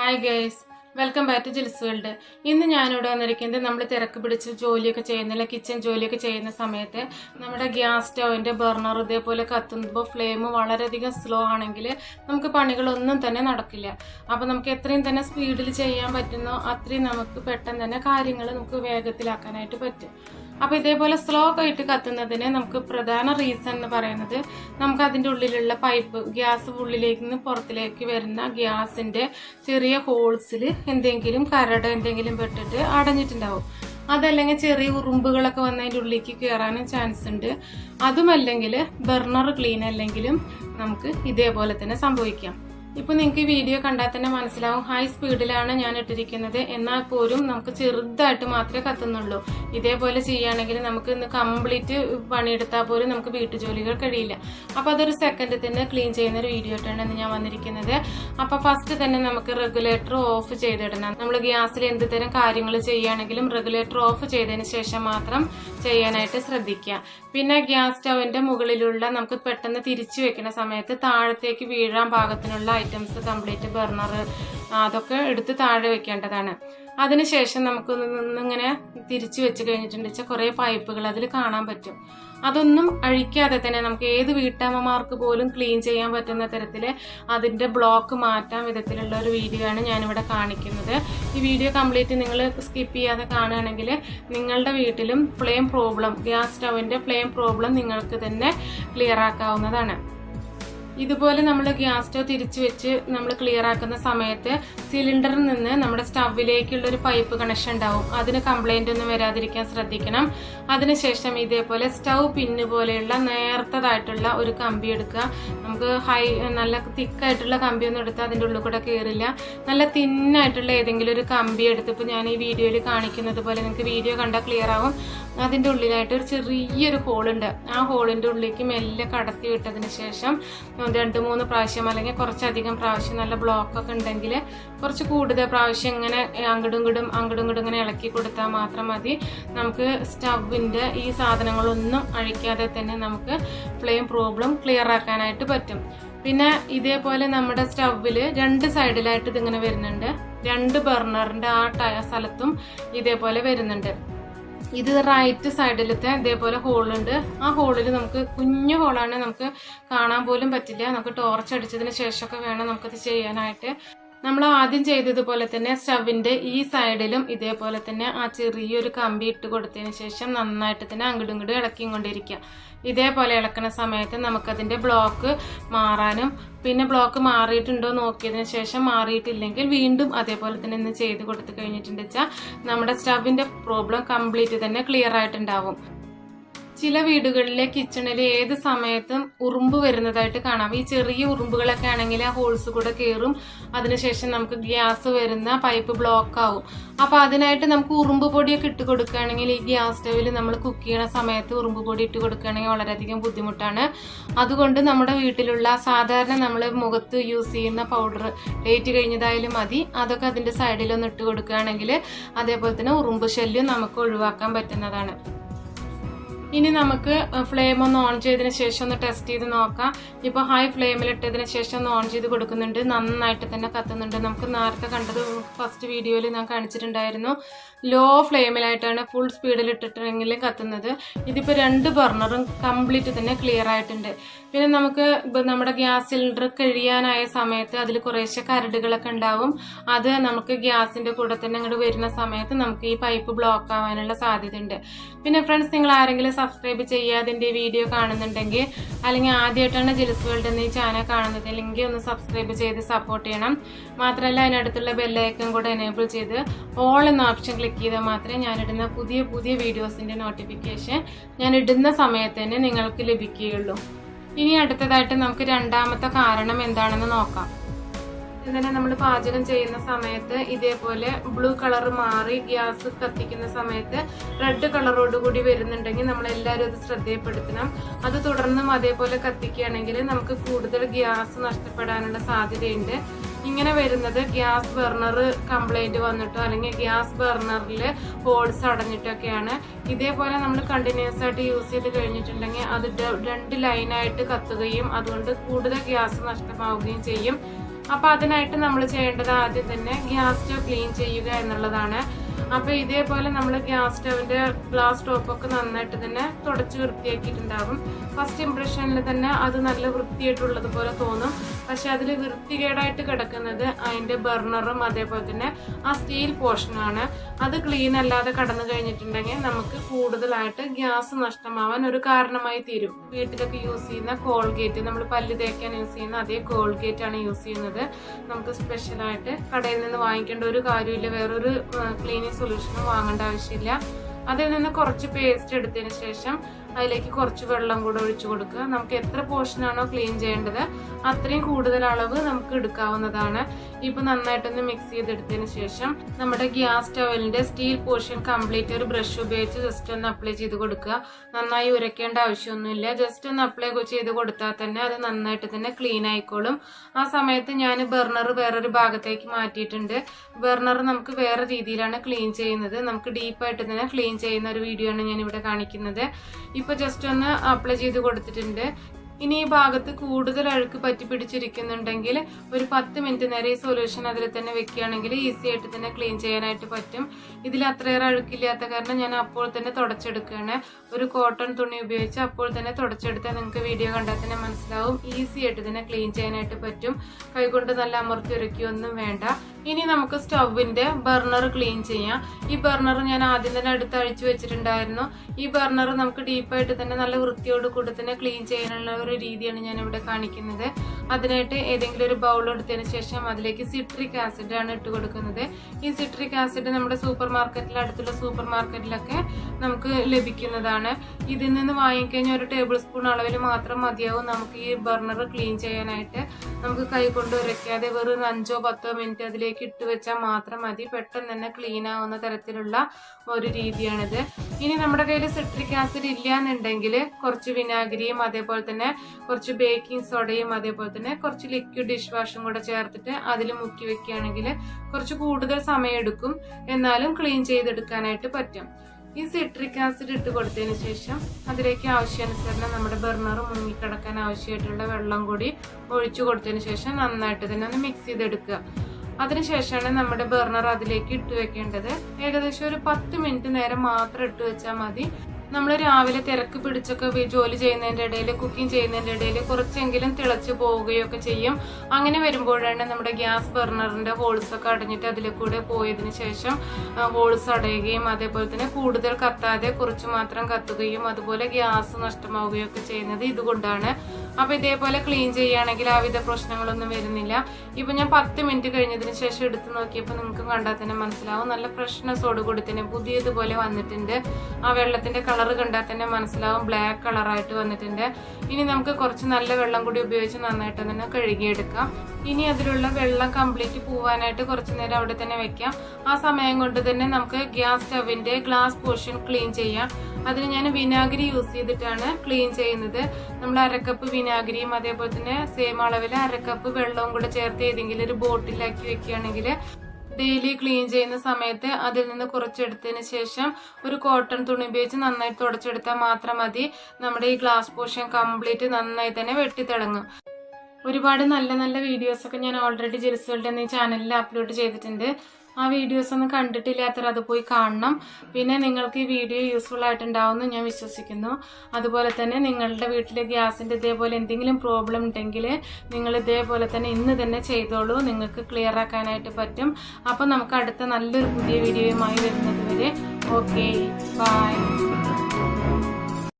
Hi guys welcome back to Jils world ഇന്ന് ഞാനിവിടെ വന്നിരിക്കുന്നത് നമ്മൾ തിരക്ക് പിടിച്ച് ജോലിയൊക്കെ ചെയ്യുന്ന അല്ലെങ്കിൽ കിച്ചൺ ജോലിയൊക്കെ ചെയ്യുന്ന സമയത്ത് നമ്മുടെ ഗ്യാസ് സ്റ്റൗവിന്റെ ബർണർ ഇതേപോലെ കത്തുമ്പോൾ ഫ്ലെയിം വളരെയധികം സ്ലോ ആണെങ്കിൽ നമുക്ക് പണികളൊന്നും തന്നെ നടക്കില്ല. അപ്പോൾ നമുക്ക് എത്രയും തന്നെ സ്പീഡിൽ ചെയ്യാൻ പറ്റുന്നോ അത്രയും നമുക്ക് പെട്ടെന്ന് തന്നെ കാര്യങ്ങൾ നമുക്ക് വേഗത്തിലാക്കാനായിട്ട് പറ്റും. അപ്പോൾ ഇതേപോലെ സ്ലോ ആയിട്ട് കത്തുന്നതിന് നമുക്ക് പ്രധാന റീസൺ എന്ന് പറയുന്നത് നമുക്ക് അതിന്റെ ഉള്ളിലുള്ള പൈപ്പ് ഗ്യാസ് ഉള്ളിലേക്ക് നിന്ന് പുറത്തിലേക്ക് വരുന്ന ഗ്യാസിന്റെ ചെറിയ ഹോൾസിൽ എന്തെങ്കിലും കരട് എന്തെങ്കിലും പെട്ടിട്ട് അടഞ്ഞിട്ടുണ്ടാവും. അതല്ലെങ്കിൽ ചെറിയ ഉറുമ്പുകളൊക്കെ വന്ന് അതിന്റെ ഉള്ളിലേക്ക് കയറാനും ചാൻസ് ഉണ്ട്. അതുമല്ലെങ്കിൽ ബർണർ ക്ലീൻ അല്ലെങ്കിലും നമുക്ക് ഇതേപോലെ തന്നെ സംഭവിക്കാം. ഇപ്പൊ നിങ്ങൾക്ക് ഈ വീഡിയോ കണ്ടാൽ തന്നെ മനസ്സിലാവും ഹൈ സ്പീഡിലാണ് ഞാൻ ഇട്ടിരിക്കുന്നത്. എന്നാൽ പോലും നമുക്ക് ചെറുതായിട്ട് മാത്രമേ കത്തുന്നുള്ളൂ. ഇതേപോലെ ചെയ്യുകയാണെങ്കിൽ നമുക്ക് ഇന്ന് കംപ്ലീറ്റ് പണിയെടുത്താൽ പോലും നമുക്ക് വീട്ടുജോലികൾ കഴിയില്ല. അപ്പോൾ അതൊരു സെക്കൻഡിൽ തന്നെ ക്ലീൻ ചെയ്യുന്ന ഒരു വീഡിയോ ആയിട്ടാണ് ഞാൻ വന്നിരിക്കുന്നത്. അപ്പോൾ ഫസ്റ്റ് തന്നെ നമുക്ക് റെഗുലേറ്റർ ഓഫ് ചെയ്തിടണം. നമ്മൾ ഗ്യാസിൽ എന്ത് തരം കാര്യങ്ങൾ ചെയ്യുകയാണെങ്കിലും റെഗുലേറ്റർ ഓഫ് ചെയ്തതിന് ശേഷം മാത്രം ചെയ്യാനായിട്ട് ശ്രദ്ധിക്കുക. പിന്നെ ഗ്യാസ് സ്റ്റൗവിന്റെ മുകളിലുള്ള നമുക്ക് പെട്ടെന്ന് തിരിച്ചു വെക്കുന്ന സമയത്ത് താഴത്തേക്ക് വീഴാൻ പാകത്തിനുള്ള ഐറ്റംസ് കംപ്ലീറ്റ് ബർണർ അതൊക്കെ എടുത്ത് താഴെ വെക്കേണ്ടതാണ്. അതിനുശേഷം നമുക്ക് ഇങ്ങനെ തിരിച്ചു വെച്ച് കഴിഞ്ഞിട്ടുണ്ട് വെച്ചാൽ കുറേ പൈപ്പുകൾ അതിൽ കാണാൻ പറ്റും. അതൊന്നും അഴിക്കാതെ തന്നെ നമുക്ക് ഏത് വീട്ടമ്മമാർക്ക് പോലും ക്ലീൻ ചെയ്യാൻ പറ്റുന്ന തരത്തിൽ അതിന്റെ ബ്ലോക്ക് മാറ്റാൻ വിധത്തിലുള്ള ഒരു വീഡിയോ ആണ് ഞാനിവിടെ കാണിക്കുന്നത്. ഈ വീഡിയോ കംപ്ലീറ്റ് നിങ്ങൾ സ്കിപ്പ് ചെയ്യാതെ കാണുകയാണെങ്കിൽ നിങ്ങളുടെ വീട്ടിലും ഫ്ലെയിം പ്രോബ്ലം ഗ്യാസ് സ്റ്റൗവിന്റെ ഫ്ലെയിം പ്രോബ്ലം നിങ്ങൾക്ക് തന്നെ ക്ലിയർ ആക്കാവുന്നതാണ്. ഇതുപോലെ നമ്മൾ ഗ്യാസ് സ്റ്റവ് തിരിച്ചു വെച്ച് നമ്മൾ ക്ലിയർ ആക്കുന്ന സമയത്ത് സിലിണ്ടറിൽ നിന്ന് നമ്മുടെ സ്റ്റവിലേക്കുള്ള ഒരു പൈപ്പ് കണക്ഷൻ ഉണ്ടാവും. അതിന് കംപ്ലൈന്റ് ഒന്നും വരാതിരിക്കാൻ ശ്രദ്ധിക്കണം. അതിനുശേഷം ഇതേപോലെ സ്റ്റവ് പിന്ന് പോലെയുള്ള നേർത്തതായിട്ടുള്ള ഒരു കമ്പി എടുക്കുക. നമുക്ക് ഹൈ നല്ല തിക്കായിട്ടുള്ള കമ്പി ഒന്നും എടുത്താൽ അതിന്റെ ഉള്ളിൽ കൂടെ കയറില്ല നല്ല തിന്നായിട്ടുള്ള ഏതെങ്കിലും ഒരു കമ്പി എടുത്ത് ഇപ്പോൾ ഞാൻ ഈ വീഡിയോയിൽ കാണിക്കുന്നത് പോലെ നിങ്ങൾക്ക് വീഡിയോ കണ്ടാൽ ക്ലിയർ ആവും. അതിന്റെ ഉള്ളിലായിട്ട് ഒരു ചെറിയൊരു ഹോളുണ്ട് ആ ഹോളിന്റെ ഉള്ളിലേക്ക് മെല്ലെ കടത്തി വിട്ടതിന് ശേഷം രണ്ട് മൂന്ന് പ്രാവശ്യം അല്ലെങ്കിൽ കുറച്ചധികം പ്രാവശ്യം നല്ല ബ്ലോക്ക് ഒക്കെ ഉണ്ടെങ്കിൽ കുറച്ച് കൂടുതൽ പ്രാവശ്യം ഇങ്ങനെ അങ്ങടും ഇങ്ങടും അങ്ങടും ഇങ്ങടും ഇങ്ങനെ ഇളക്കി കൊടുത്താൽ മാത്രം മതി. നമുക്ക് സ്റ്റവിന്റെ ഈ സാധനങ്ങളൊന്നും അഴിക്കാതെ തന്നെ നമുക്ക് ഫ്ലെയിം പ്രോബ്ലം ക്ലിയർ ആക്കാനായിട്ട് പറ്റും. പിന്നെ ഇതേപോലെ നമ്മുടെ സ്റ്റവിൽ രണ്ട് സൈഡിലായിട്ട് ഇതിങ്ങനെ വരുന്നുണ്ട്. രണ്ട് ബർണറിന്റെ ആ സ്ഥലത്തും ഇതേപോലെ വരുന്നുണ്ട്. ഇത് റൈറ്റ് സൈഡിലത്തെ ഇതേപോലെ ഹോളുണ്ട് ആ ഹോളിൽ നമുക്ക് കുഞ്ഞു ഹോളാണ് നമുക്ക് കാണാൻ പോലും പറ്റില്ല. നമുക്ക് ടോർച്ച് അടിച്ചതിന് ശേഷമൊക്കെ വേണം നമുക്കത് ചെയ്യാനായിട്ട്. നമ്മൾ ആദ്യം ചെയ്തതുപോലെ തന്നെ സ്റ്റവിന്റെ ഈ സൈഡിലും ഇതേപോലെ തന്നെ ആ ചെറിയൊരു കമ്പി ഇട്ട് കൊടുത്തതിന് ശേഷം നന്നായിട്ട് തന്നെ അങ്ങോട്ടും ഇങ്ങോട്ടും ഇളക്കിക്കൊണ്ടിരിക്കുക. ഇതേപോലെ ഇളക്കുന്ന സമയത്ത് നമുക്കതിന്റെ ബ്ലോക്ക് മാറാനും പിന്നെ ബ്ലോക്ക് മാറിയിട്ടുണ്ടോ നോക്കിയതിന് ശേഷം മാറിയിട്ടില്ലെങ്കിൽ വീണ്ടും അതേപോലെ തന്നെ ഇന്ന് ചെയ്ത് കൊടുത്തു കഴിഞ്ഞിട്ടുണ്ടെച്ചാൽ നമ്മുടെ സ്റ്റവിന്റെ പ്രോബ്ലം കംപ്ലീറ്റ് തന്നെ ക്ലിയർ ആയിട്ടുണ്ടാവും. ചില വീടുകളിലെ കിച്ചണിൽ ഏത് സമയത്തും ഉറുമ്പ് വരുന്നതായിട്ട് കാണാം. ഈ ചെറിയ ഉറുമ്പുകളൊക്കെ ആണെങ്കിൽ ആ ഹോൾസ് കൂടെ കയറും അതിനുശേഷം നമുക്ക് ഗ്യാസ് വരുന്ന പൈപ്പ് ബ്ലോക്ക് ആവും. അപ്പൊ അതിനായിട്ട് നമുക്ക് ഉറുമ്പ് പൊടിയൊക്കെ ഇട്ട് കൊടുക്കുകയാണെങ്കിൽ ഈ ഗ്യാസ് സ്റ്റവിൽ നമ്മൾ കുക്ക് ചെയ്യണ സമയത്ത് ഉറുമ്പ് പൊടി ഇട്ട് കൊടുക്കുകയാണെങ്കിൽ വളരെയധികം ബുദ്ധിമുട്ടാണ്. അതുകൊണ്ട് നമ്മുടെ വീട്ടിലുള്ള സാധാരണ നമ്മൾ മുഖത്ത് യൂസ് ചെയ്യുന്ന പൗഡർ ഡേറ്റ് കഴിഞ്ഞതായാലും മതി. അതൊക്കെ അതിന്റെ സൈഡിലൊന്ന് ഇട്ട് കൊടുക്കുകയാണെങ്കിൽ അതേപോലെ തന്നെ ഉറുമ്പ് ശല്യം നമുക്ക് ഒഴിവാക്കാൻ പറ്റുന്നതാണ്. ഇനി നമുക്ക് ഫ്ലെയിം ഒന്ന് ഓൺ ചെയ്തതിന് ശേഷം ഒന്ന് ടെസ്റ്റ് ചെയ്ത് നോക്കാം. ഇപ്പോൾ ഹൈ ഫ്ലെയിമിൽ ഇട്ടതിന് ശേഷം ഒന്ന് ഓൺ ചെയ്ത് കൊടുക്കുന്നുണ്ട്. നന്നായിട്ട് തന്നെ കത്തുന്നുണ്ട്. നമുക്ക് നേരത്തെ കണ്ടത് ഫസ്റ്റ് വീഡിയോയിൽ ഞാൻ കാണിച്ചിട്ടുണ്ടായിരുന്നു. ലോ ഫ്ലെയിമിലായിട്ടാണ് ഫുൾ സ്പീഡിൽ ഇട്ടിട്ടുണ്ടെങ്കിൽ കത്തുന്നത്. ഇതിപ്പോൾ രണ്ട് ബർണറും കംപ്ലീറ്റ് തന്നെ ക്ലിയർ ആയിട്ടുണ്ട്. പിന്നെ നമുക്ക് നമ്മുടെ ഗ്യാസ് സിലിണ്ടർ കഴിയാനായ സമയത്ത് അതിൽ കുറേശ്ശെ കരടുകളൊക്കെ ഉണ്ടാവും. അത് നമുക്ക് ഗ്യാസിന്റെ കൂടെ തന്നെ അങ്ങോട്ട് വരുന്ന സമയത്ത് നമുക്ക് ഈ പൈപ്പ് ബ്ലോക്ക് ആവാനുള്ള സാധ്യതയുണ്ട്. പിന്നെ ഫ്രണ്ട്സ് നിങ്ങൾ ആരെങ്കിലും സബ്സ്ക്രൈബ് ചെയ്യാതെ എന്റെ വീഡിയോ കാണുന്നുണ്ടെങ്കിൽ അല്ലെങ്കിൽ ആദ്യമായിട്ടാണ് ജിൽസ് വേൾഡ് എന്ന ഈ ചാനൽ കാണുന്നത് അല്ലെങ്കിൽ ഒന്ന് സബ്സ്ക്രൈബ് ചെയ്ത് സപ്പോർട്ട് ചെയ്യണം. മാത്രമല്ല അതിനടുത്തുള്ള ബെല്ലൈക്കൺ കൂടെ എനേബിൾ ചെയ്ത് ഓൾ എന്ന ഓപ്ഷൻ ക്ലിക്ക് ചെയ്താൽ മാത്രമേ ഞാനിടുന്ന പുതിയ പുതിയ വീഡിയോസിന്റെ നോട്ടിഫിക്കേഷൻ ഞാൻ ഇടുന്ന സമയത്ത് തന്നെ നിങ്ങൾക്ക് ലഭിക്കുകയുള്ളൂ. ഇനി അടുത്തതായിട്ട് നമുക്ക് രണ്ടാമത്തെ കാരണം എന്താണെന്ന് നോക്കാം. തന്നെ നമ്മൾ പാചകം ചെയ്യുന്ന സമയത്ത് ഇതേപോലെ ബ്ലൂ കളർ മാറി ഗ്യാസ് കത്തിക്കുന്ന സമയത്ത് റെഡ് കളറോട് കൂടി വരുന്നുണ്ടെങ്കിൽ നമ്മൾ എല്ലാവരും അത് ശ്രദ്ധയപ്പെടുത്തണം. അത് തുടർന്നും അതേപോലെ കത്തിക്കുകയാണെങ്കിൽ നമുക്ക് കൂടുതൽ ഗ്യാസ് നഷ്ടപ്പെടാനുള്ള സാധ്യതയുണ്ട്. ഇങ്ങനെ വരുന്നത് ഗ്യാസ് ബർണർ കംപ്ലൈന്റ് വന്നിട്ടോ അല്ലെങ്കിൽ ഗ്യാസ് ബർണറിൽ ഹോൾസ് അടഞ്ഞിട്ടൊക്കെയാണ്. ഇതേപോലെ നമ്മൾ കണ്ടിന്യൂസ് ആയിട്ട് യൂസ് ചെയ്ത് കഴിഞ്ഞിട്ടുണ്ടെങ്കിൽ അത് രണ്ട് ലൈനായിട്ട് കത്തുകയും അതുകൊണ്ട് കൂടുതൽ ഗ്യാസ് നഷ്ടമാവുകയും ചെയ്യും. അപ്പോൾ അതിനായിട്ട് നമ്മൾ ചെയ്യേണ്ടത് ആദ്യം തന്നെ ഗ്യാസ് സ്റ്റവ് ക്ലീൻ ചെയ്യുക എന്നുള്ളതാണ്. അപ്പോൾ ഇതേപോലെ നമ്മൾ ഗ്യാസ് സ്റ്റവിന്റെ ഗ്ലാസ് ടോപ്പൊക്കെ നന്നായിട്ട് തന്നെ തുടച്ച് വൃത്തിയാക്കിയിട്ടുണ്ടാകും ഫസ്റ്റ് ഇംപ്രഷനിൽ തന്നെ അത് നല്ല വൃത്തിയായിട്ടുള്ളത് പോലെ തോന്നും. പക്ഷെ അതിൽ വൃത്തികേടായിട്ട് കിടക്കുന്നത് അതിന്റെ ബർണറും അതേപോലെ തന്നെ ആ സ്റ്റീൽ പോർഷനാണ് അത് ക്ലീൻ അല്ലാതെ കടന്നു കഴിഞ്ഞിട്ടുണ്ടെങ്കിൽ നമുക്ക് കൂടുതലായിട്ട് ഗ്യാസ് നഷ്ടമാവാൻ ഒരു കാരണമായി തീരും. വീട്ടിലൊക്കെ യൂസ് ചെയ്യുന്ന കോൾഗേറ്റ് നമ്മൾ പല്ല് തേക്കാൻ യൂസ് ചെയ്യുന്ന അതേ കോൾഗേറ്റ് ആണ് യൂസ് ചെയ്യുന്നത്. നമുക്ക് സ്പെഷ്യലായിട്ട് കടയിൽ നിന്ന് വാങ്ങിക്കേണ്ട ഒരു കാര്യമില്ല. വേറൊരു ക്ലീനിങ് സൊല്യൂഷനും വാങ്ങേണ്ട ആവശ്യമില്ല. അതിൽ നിന്ന് കുറച്ച് പേസ്റ്റ് എടുത്തതിന് ശേഷം അതിലേക്ക് കുറച്ച് വെള്ളം കൂടെ ഒഴിച്ചു കൊടുക്കുക. നമുക്ക് എത്ര പോർഷനാണോ ക്ലീൻ ചെയ്യേണ്ടത് അത്രയും കൂടുതൽ അളവ് നമുക്ക് എടുക്കാവുന്നതാണ്. ഇപ്പൊ നന്നായിട്ടൊന്ന് മിക്സ് ചെയ്തെടുത്തതിന് ശേഷം നമ്മുടെ ഗ്യാസ് സ്റ്റവലിന്റെ സ്റ്റീൽ പോർഷൻ കംപ്ലീറ്റ് ഒരു ബ്രഷ് ഉപയോഗിച്ച് ജസ്റ്റ് ഒന്ന് അപ്ലൈ ചെയ്ത് കൊടുക്കുക. നന്നായി ഉരയ്ക്കേണ്ട ആവശ്യമൊന്നുമില്ല. ജസ്റ്റ് ഒന്ന് അപ്ലൈ ചെയ്ത് കൊടുത്താൽ തന്നെ അത് നന്നായിട്ട് തന്നെ ക്ലീൻ ആയിക്കോളും. ആ സമയത്ത് ഞാൻ ബർണർ വേറൊരു ഭാഗത്തേക്ക് മാറ്റിയിട്ടുണ്ട്. ബർണർ നമുക്ക് വേറെ രീതിയിലാണ് ക്ലീൻ ചെയ്യുന്നത്. നമുക്ക് ഡീപ്പായിട്ട് തന്നെ ക്ലീൻ ചെയ്യുന്ന ഒരു വീഡിയോ ആണ് ഞാൻ ഇവിടെ കാണിക്കുന്നത്. ഇപ്പൊ ജസ്റ്റ് ഒന്ന് അപ്ലൈ ചെയ്ത് കൊടുത്തിട്ടുണ്ട്. ഇനി ഈ ഭാഗത്ത് കൂടുതൽ അഴുക്ക് പറ്റി പിടിച്ചിരിക്കുന്നുണ്ടെങ്കിൽ ഒരു പത്ത് മിനിറ്റ് നേരം ഈ സൊല്യൂഷൻ അതിൽ തന്നെ വെക്കുകയാണെങ്കിൽ ഈസി ആയിട്ട് തന്നെ ക്ലീൻ ചെയ്യാനായിട്ട് പറ്റും. ഇതിൽ അത്രയേറെ അഴുക്കില്ലാത്ത കാരണം ഞാൻ അപ്പോൾ തന്നെ തുടച്ചെടുക്കുകയാണ്. ഒരു കോട്ടൺ തുണി ഉപയോഗിച്ച് അപ്പോൾ തന്നെ തുടച്ചെടുത്താൽ നിങ്ങൾക്ക് വീഡിയോ കണ്ടാൽ തന്നെ മനസ്സിലാവും. ഈസി ആയിട്ട് തന്നെ ക്ലീൻ ചെയ്യാനായിട്ട് പറ്റും. കൈകൊണ്ട് നല്ല അമർത്തി ഒരുക്കിയൊന്നും വേണ്ട. ഇനി നമുക്ക് സ്റ്റൗവിന്റെ ബർണർ ക്ലീൻ ചെയ്യാം. ഈ ബർണർ ഞാൻ ആദ്യം തന്നെ അടുത്ത് അഴിച്ചു വെച്ചിട്ടുണ്ടായിരുന്നു. ഈ ബർണർ നമുക്ക് ഡീപ്പായിട്ട് തന്നെ നല്ല വൃത്തിയോട് കൂടി തന്നെ ക്ലീൻ ചെയ്യാനുള്ള ഒരു രീതിയാണ് ഞാൻ ഇവിടെ കാണിക്കുന്നത്. അതിനായിട്ട് ഏതെങ്കിലും ഒരു ബൗൾ എടുത്തതിന് ശേഷം അതിലേക്ക് സിട്രിക് ആസിഡ് ആണ് ഇട്ട് കൊടുക്കുന്നത്. ഈ സിട്രിക് ആസിഡ് നമ്മുടെ സൂപ്പർ മാർക്കറ്റിൽ അടുത്തുള്ള സൂപ്പർ മാർക്കറ്റിലൊക്കെ നമുക്ക് ലഭിക്കുന്നതാണ്. ഇതിൽ നിന്ന് വാങ്ങിക്കഴിഞ്ഞാൽ ഒരു ടേബിൾ സ്പൂൺ അളവിൽ മാത്രം മതിയാവും നമുക്ക് ഈ ബർണർ ക്ലീൻ ചെയ്യാനായിട്ട്. നമുക്ക് കൈ കൊണ്ട് ഉരയ്ക്കാതെ വെറും അഞ്ചോ പത്തോ മിനിറ്റ് അതിലേക്ക് ഇട്ട് വെച്ചാൽ മാത്രം മതി. പെട്ടെന്ന് തന്നെ ക്ലീൻ ആവുന്ന തരത്തിലുള്ള ഒരു രീതിയാണിത്. ഇനി നമ്മുടെ കയ്യിൽ സിട്രിക് ആസിഡ് ഇല്ല എന്നുണ്ടെങ്കിൽ കുറച്ച് വിനാഗിരിയും അതേപോലെ തന്നെ കുറച്ച് ബേക്കിംഗ് സോഡയും അതേപോലെ തന്നെ കുറച്ച് ലിക്വിഡ് ഡിഷ് വാഷും കൂടെ ചേർത്തിട്ട് അതിൽ മുക്കി വെക്കുകയാണെങ്കിൽ കുറച്ച് കൂടുതൽ സമയം എടുക്കും. എന്നാലും ക്ലീൻ ചെയ്തെടുക്കാനായിട്ട് പറ്റും. ഈ സിട്രിക് ആസിഡ് ഇട്ട് കൊടുത്തതിന് ശേഷം അതിലേക്ക് ആവശ്യാനുസരണം നമ്മുടെ ബർണർ മുങ്ങിക്കിടക്കാൻ ആവശ്യമായിട്ടുള്ള വെള്ളം കൂടി ഒഴിച്ചു കൊടുത്തതിന് ശേഷം നന്നായിട്ട് തന്നെ ഒന്ന് മിക്സ് ചെയ്തെടുക്കുക. അതിനുശേഷമാണ് നമ്മുടെ ബർണർ അതിലേക്ക് ഇട്ട് വെക്കേണ്ടത്. ഏകദേശം ഒരു പത്ത് മിനിറ്റ് നേരം മാത്രം ഇട്ട് വെച്ചാൽ മതി. നമ്മൾ രാവിലെ തിരക്ക് പിടിച്ചൊക്കെ ജോലി ചെയ്യുന്നതിന്റെ ഇടയിൽ കുക്കിംഗ് ചെയ്യുന്നതിന്റെ ഇടയിൽ കുറച്ചെങ്കിലും തിളച്ച് പോവുകയൊക്കെ ചെയ്യും. അങ്ങനെ വരുമ്പോഴാണ് നമ്മുടെ ഗ്യാസ് ബർണറിന്റെ ഹോൾസ് ഒക്കെ അടഞ്ഞിട്ട് അതിൽ കൂടെ പോയതിന് ശേഷം ഹോൾസ് അടയുകയും അതേപോലെ തന്നെ കൂടുതൽ കത്താതെ കുറച്ച് മാത്രം കത്തുകയും അതുപോലെ ഗ്യാസ് നഷ്ടമാവുകയൊക്കെ ചെയ്യുന്നത് ഇതുകൊണ്ടാണ്. അപ്പോൾ ഇതേപോലെ ക്ലീൻ ചെയ്യുകയാണെങ്കിൽ ആവിധ പ്രശ്നങ്ങളൊന്നും വരുന്നില്ല. ഇപ്പൊ ഞാൻ പത്ത് മിനിറ്റ് കഴിഞ്ഞതിന് ശേഷം എടുത്ത് നോക്കിയപ്പോൾ നിങ്ങൾക്ക് കണ്ടാൽ തന്നെ മനസ്സിലാവും. നല്ല ഫ്രഷ്നെസ്സോട് കൂടി തന്നെ പുതിയതുപോലെ വന്നിട്ടുണ്ട്. ആ വെള്ളത്തിന്റെ കളർ കണ്ടാൽ തന്നെ മനസ്സിലാവും. ബ്ലാക്ക് കളറായിട്ട് വന്നിട്ടുണ്ട്. ഇനി നമുക്ക് കുറച്ച് നല്ല വെള്ളം കൂടി ഉപയോഗിച്ച് നന്നായിട്ട് തന്നെ കഴുകിയെടുക്കാം. ഇനി അതിലുള്ള വെള്ളം കംപ്ലീറ്റ് പോവാനായിട്ട് കുറച്ച് നേരം അവിടെ തന്നെ വെക്കാം. ആ സമയം കൊണ്ട് തന്നെ നമുക്ക് ഗ്യാസ് സ്റ്റവിന്റെ ഗ്ലാസ് പോർഷൻ ക്ലീൻ ചെയ്യാം. അതിന് ഞാൻ വിനാഗിരി യൂസ് ചെയ്തിട്ടാണ് ക്ലീൻ ചെയ്യുന്നത്. നമ്മൾ അരക്കപ്പ് വിനാഗിരിയും അതേപോലെ തന്നെ സെയിം അളവിൽ അരക്കപ്പ് വെള്ളവും കൂടെ ചേർത്ത് ഏതെങ്കിലും ഒരു ബോട്ടിലാക്കി വെക്കുകയാണെങ്കിൽ ഡെയിലി ക്ലീൻ ചെയ്യുന്ന സമയത്ത് അതിൽ നിന്ന് കുറച്ചെടുത്തതിന് ശേഷം ഒരു കോട്ടൺ തുണി ഉപയോഗിച്ച് നന്നായി തുടച്ചെടുത്താൽ മാത്രം മതി. നമ്മുടെ ഈ ഗ്ലാസ് പോഷൻ കംപ്ലീറ്റ് നന്നായി തന്നെ വെട്ടിത്തിളങ്ങും. ഒരുപാട് നല്ല നല്ല വീഡിയോസൊക്കെ ഞാൻ ഓൾറെഡി ജെൽസുകളുടെ എന്ന ചാനലിൽ അപ്ലോഡ് ചെയ്തിട്ടുണ്ട്. ആ വീഡിയോസ് ഒന്നും കണ്ടിട്ടില്ലാത്തവർ അത് പോയി കാണണം. പിന്നെ നിങ്ങൾക്ക് ഈ വീഡിയോ യൂസ്ഫുൾ ആയിട്ടുണ്ടാവുമെന്ന് ഞാൻ വിശ്വസിക്കുന്നു. അതുപോലെ തന്നെ നിങ്ങളുടെ വീട്ടിലെ ഗ്യാസിന്റെ ഇതേപോലെ എന്തെങ്കിലും പ്രോബ്ലം ഉണ്ടെങ്കിൽ നിങ്ങൾ ഇതേപോലെ തന്നെ ഇന്ന് തന്നെ ചെയ്തോളൂ. നിങ്ങൾക്ക് ക്ലിയർ ആക്കാനായിട്ട് പറ്റും. അപ്പോൾ നമുക്ക് അടുത്ത നല്ലൊരു പുതിയ വീഡിയോയുമായി വരുന്നത് വരെ. Okay bye